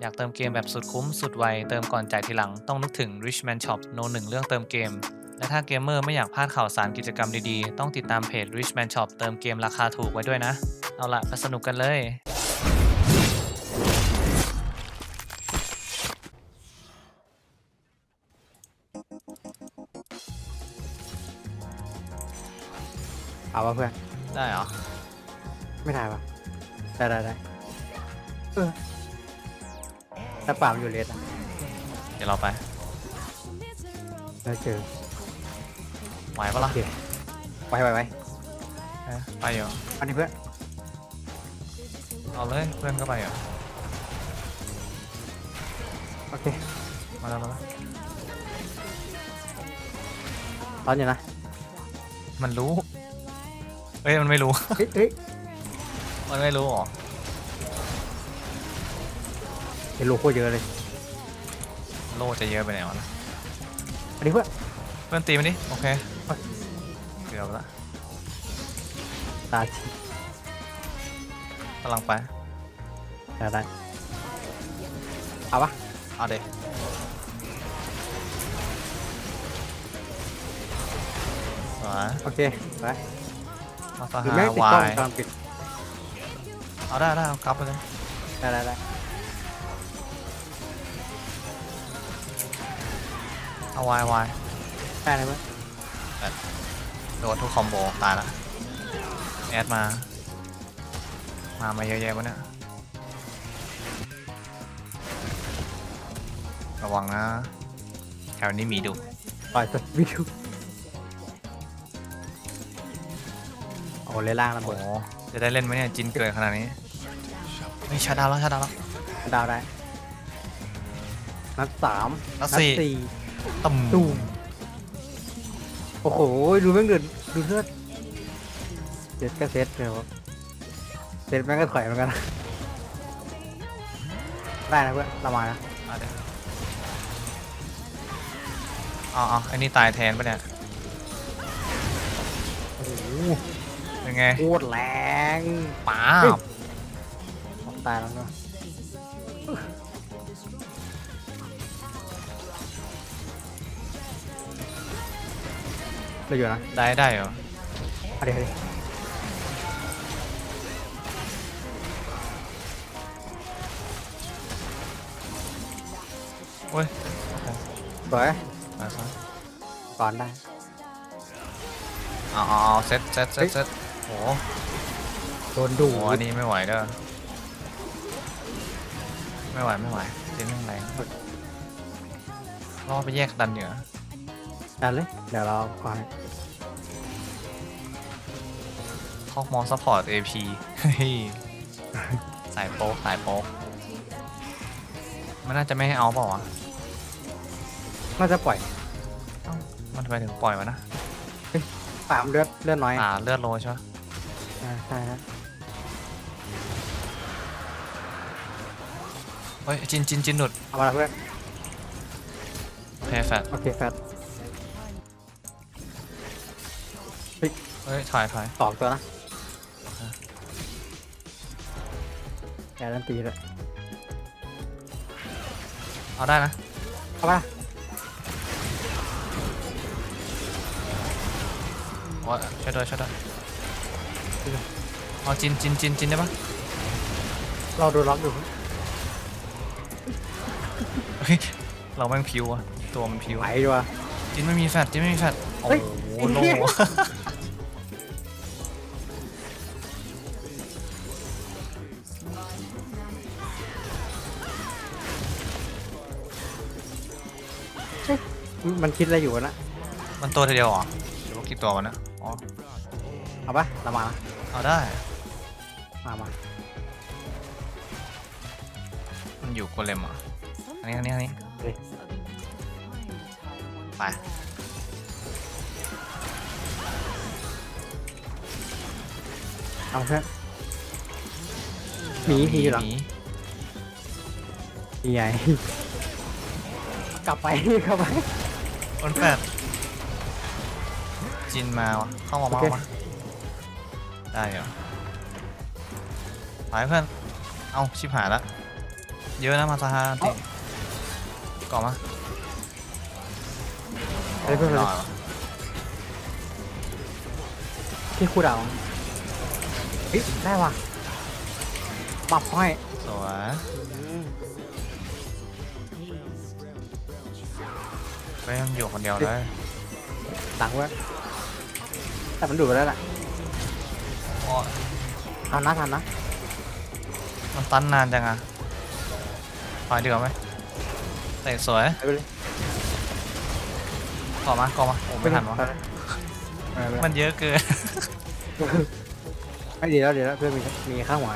อยากเติมเกมแบบสุดคุ้มสุดไว เติมก่อนจ่ายทีหลัง ต้องนึกถึง Richman Shop โนหนึ่งเรื่องเติมเกม และถ้าเกมเมอร์ไม่อยากพลาดข่าวสารกิจกรรมดีๆ ต้องติดตามเพจ Richman Shop เติมเกมราคาถูกไว้ด้วยนะ เอาละไปสนุกกันเลย เอาวะเพื่อน ได้เหรอ ไม่ถ่ายวะได้ได้ได้เออ ถ้าป่ามันอยู่เลสอะเดี๋ยวเราไปแล้วเจอไหวปะโอล่ะเคไปไปไปเอ๊ะไปอยู่อันนี้เพื่อนเอาเลยเพื่อนก็ไปอยู่โอเคมาแล้วมาแล้วตอนอยู่นะมันรู้เอ้ยมันไม่รู้ เฮ้ยเฮ้ยมันไม่รู้หรอ เห็นโลโก้เยอะเลย โลจะเยอะไปไหนวะอันนี้เพื่อนเพื่อนตีมันดิโอเคเกือบละตาชีกำลังไปได้ได้เอาปะเอาเด็กสวยโอเค ไปมาฟาหรือฮาแม่งติดวากล้องยกำลังปิดเอาได้ได้เอากลับไปเลย ได้ได้ได้ เอาวายวายได้เลยเพื่อนโดนทุกคอมโบตายละแอดมา มามาเยอะแยะวะเนี่ยระวังนะ แถวนี้มีดุปล่อยสดวิวโอ้เลยล่างระโอ้เบิดโหจะได้เล่นไหมเนี่ยจินเกิดขนาดนี้ไม่ชาดาวแล้วชาดาวแล้ว ดาวได้นัดสามนัดสี่ตุ่ม ตูมโอ้โห ดูแม่งเดือดดูเลือดเซตก็เซตเดี๋ยวเซตแม่งก็ถอยเหมือนกันนะได้นะเพื่อนเรามานะเอาเดี๋ยวเอาเอาไอ้นี่ตายแทนปะเนี่ยโอ้โหเป็นไงโคตรแรงป้าเฮ้ยบตายแล้วเนาะ เราอยู่นะได้ได้เหรอเอาดี๋ยวดิโอ้ยสวยมาซะก่อนได้เอาเอาเอาเซตเซตเซตเซตโอ้โหโดนดูโอ้โหอันนี้ไม่ไหวเด้อไม่ไหวไม่ไหวเจ๊แม่งแรงรอไปแยกดันเหนือ ดันเลย เดี๋ยวเราก่อนคอกมอซัพพอร์ต AP เฮ้ยสายโป๊กสายโป๊กมันน่าจะไม่ให้เอาเปล่าวะน่าจะปล่อยเอ้ามันทำไมถึงปล่อยวะนะสามเลือดเลือดน้อยอ่าเลือดโลใช่ปะอ่าใช่ฮะเฮ้ยจินจินจินหลุดเอามาละเพื่อนโอเคแฟดโอเคแฟต เฮ้ยถอยถอยสองตัวนะแกดันตีเลยเอาได้นะเอามาโอ้ยช่วยด้วยช่วยด้วยเอาจินจินจินจินได้ปะเราดูล็อกอยู่เฮ้ยเราแม่งพิวอะตัวมันพิวไหวดีวะจินไม่มีแฟดจินไม่มีแฟดโอ้เฮ้ยโหไอ้โล มันคิดอะไรอยู่วะนะมันตัวเดียวเหรอหรือว่ากี่ตัววะเนะอ๋อ เอาปะเรามานะเอาได้ มามามันอยู่โกเลมอะอันนี้อันนี้อันนี้โอเคเลยไป เอาเพื่อนหมีหมีอยู่หลังหมีนี่ไง กลับไปกลับไปคนแปดจินมาวะเข้ามาโอเมาเค มาได้เหรอไปเพื่อน เอาชิบหายละ เยอะนะมาซาฮาติก่อนมาเฮ้ยเพื่อนหเลน่ยอยวะที่คู่ดาวเฮ้ยได้ว่ะปรับห้อยสวย ไปมันอยู่คนเดียวเลยหลังเว้ยแต่มันดูดไปแล้วแหละโอ้ยทันนะทันนะมันตันนานจังอะไปดีกว่าไหมเตะสวยไปเลยก่อมาก่อมาโอ้ไม่ทันวะไปเลยไปเลยมันเยอะเกิน ไม่ดีแล้วดีแล้วเพื่อนมีมีข้างหัว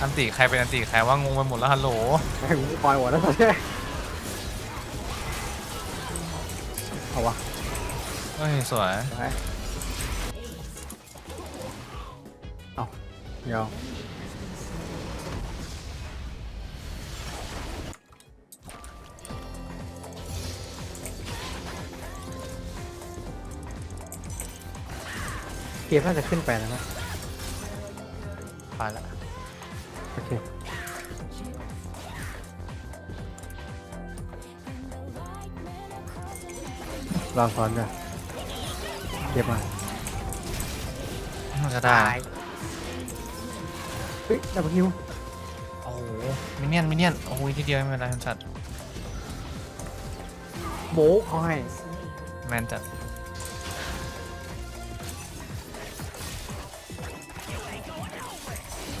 อันติใครเป็นอันติใครว่างงไปหมดแล้วฮัลโหลไอ้กูปล่อยหัวแล้วตอนนี้เอาวะเฮ้ยสวยไปเอาเดี๋ยวเกมน่าจะขึ้นไปแล้วนะไปละ โอเคลองซ้อนด้วยเก็บมาน่าจะได้เฮ้ยดับเบิลคิวโอ้โหมินเนี่ยนมินเนี่ยนโอ้ยทีเดียวไม่เป็นไรทันชัดโบกเขาให้แมนจัด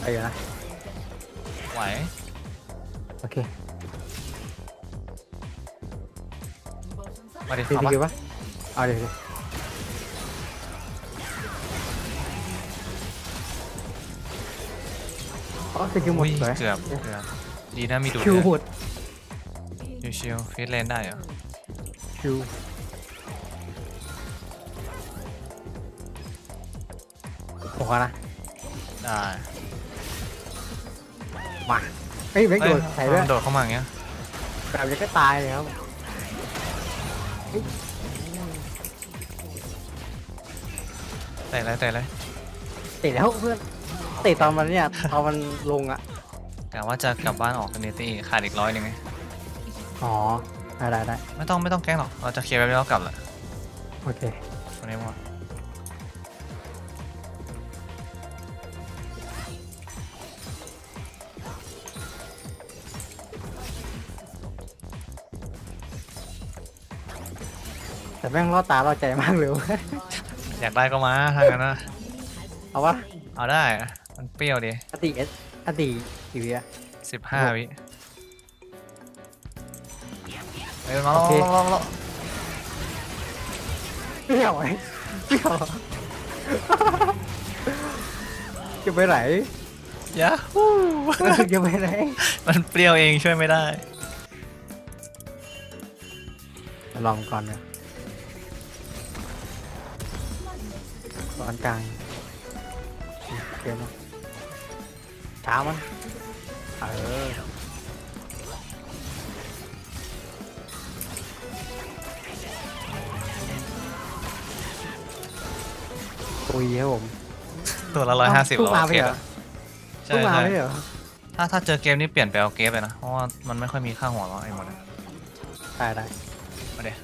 ไปอยู่นะ ไหว โอเคมาดิตีเอาสปะกิลปะเอาเดี๋ยวดิอ๋อสกิลหมอุ้ดยเลยเกือบเกือบดีนะมีดูดคิวหมดชิวชิวฟิตเลนได้เหรอคิวโอ้โหนะได้ มาเฮ้ยแม็กโดดเอ้ใส่ยด้วยมันโดดเข้ามาอย่างเงี้ยแบบนี้ก็ตายเลยครับเตะเลยเตะเลยเตะแล้วเพื่อนเตะตอนมันเนี่ยตอนมันลงอะกะว่าจะกลับบ้านออกกันเนตี้ขาดอีกร้อยหนึ่งไงอ๋อได้ได้ได้ไม่ต้องไม่ต้องแกล้งหรอกเราจะเคลียร์ไปแล้วกลับแหละโอเควันนี้หมด แต่แม่งล่อตาล่อใจมากเลยเว้ยอยากได้ก็มาทางนั้นนะเอาวะเอาได้มันเปรี้ยวดีอติเอสอติกี่วิอะสิบห้าวิเอ้ยมาโอลองเค ลองลองลองเปรี้ยวไอ้เปรี้ยวจะไปไหนยาฮู้ จะไปไหนมันเปรี้ยวเองช่วยไม่ได้ลองก่อนเนี่ย อนกลางเกมนะช้ามันเออปุยครับผมตัวละร้อยห้าสิบเพิ่งเรามาโอไปเคเหรอแล้วใช่เพิ่งมาใช่ไม่เหรอถ้าถ้าเจอเกมนี้เปลี่ยนไปเอาเกมเลยนะ เพราะว่ามันไม่ค่อยมีค่าหัวเราะไอ้หมดอะได้ได้มาเดี๋ยว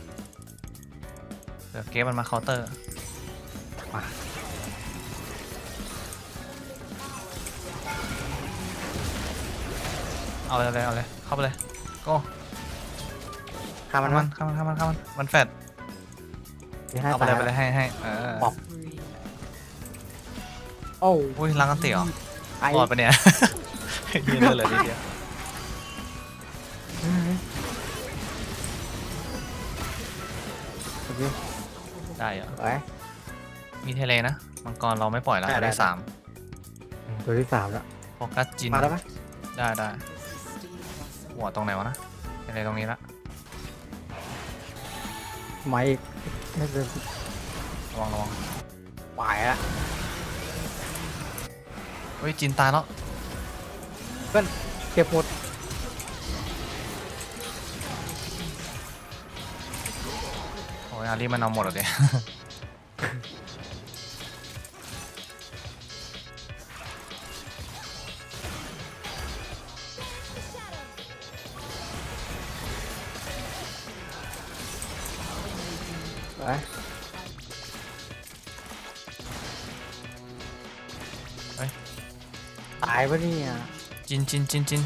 เดี๋ยวเกมมันมาเคาน์เตอร์มา เอาเลยเอาเลยเอาเลยเข้าไปเลยก็ข้ามมัข้านมัมันนข้ามันข้ามันข้ามันมันแฟดมีให้เอาไปตายเลยไปเลยให้ให้เออปอบโอ้อุ้ยล้างกันเตี๋ยวไอ้รอดปะเนี่ยยืนเลยเหลือนิดเดียวโอเคได้เหรอไว้มีเทเลนะมังกรเราไม่ปล่อยแล้วได้เราได้ ได้สามตัวที่สามแล้วโฟกัสจินมาแล้วไหมได้ได้ หัวตรงไหนวะนะอะไรตรงนี้ละมาอีกน่าจะระวังระวังปลายละเฮ้ยจินตายแล้วเพื่อนเก็บหมดโอ้ยอารีมันเอาหมดเลย ไปเฮ้ยตายปะเนี่ยจินจินจินจิน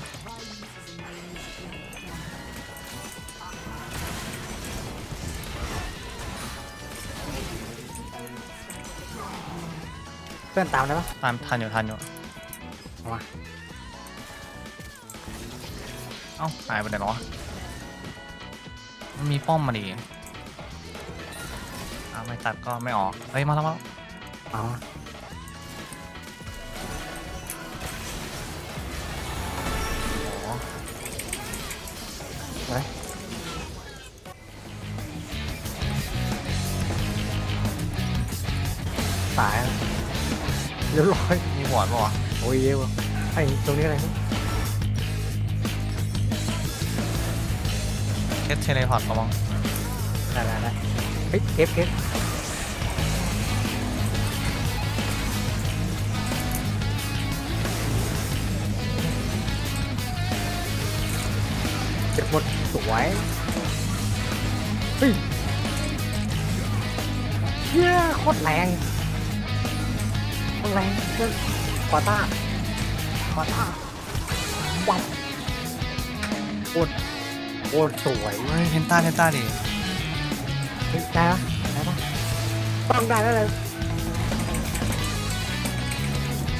เพื่อนตามได้ปะตามทันอยู่ทันอยู่เอามาเอ้าหายไปไหนแล้ววะมันมีป้อมมาดิอ้าว ไม่ตัดก็ไม่ออก เฮ้ย มาแล้วมาแล้วเอามาโอ้โหไปตายแล้วเรียบร้อยมีหัวปะวะโอ้ยเยอะว่ะไอ้ตรงนี้อะไรเนี่ยเคสเทเลพอร์ตระวังได้ได้ได้ เฮ้ยเก็บเก็บเก็บหมดสวยเฮ้ยเชี่ยโคตรแรงโคตรแรงเพื่อนควาต้าควาต้าว้าวโคตรโคตรสวยเฮ้ยเพนต้าเพนต้าดิ ได้ปะได้ปะต้องได้แล้วเลย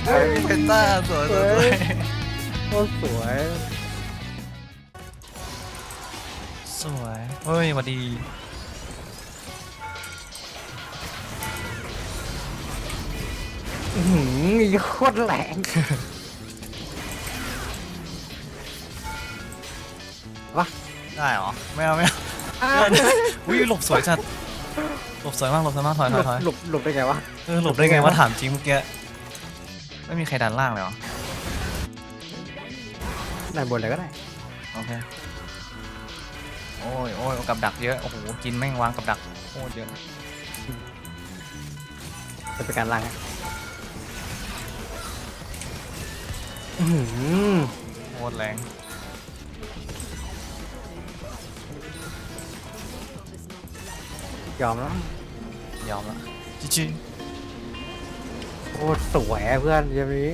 เฮ้ยเพนต้าสวยสวยสวยโคตรสวย สวยเฮ้ยหวัดดีอื้อหือโคตรแรงได้เหรอ ไม่เอาไม่เอา อ่าอุ้ยหลบสวยจัดหลบสวยมากหลบสวยมากถอยถอยถอยหลบหลบได้ไงวะเออหลบได้ไงวะถามจริงเมื่อกี้ไม่มีใครดันล่างเลยเหรอได้บนเลยก็ได้โอเคโอ้ยโอ้ยกับดักเยอะโอ้โหกินแม่งวางกับดักโคตรเยอะจะเป็นการล้างอะอื้อหือโคตรแรง ยอมแล้ว ยอมละจิจิโคตรสวยอะเพื่อนเกมนี้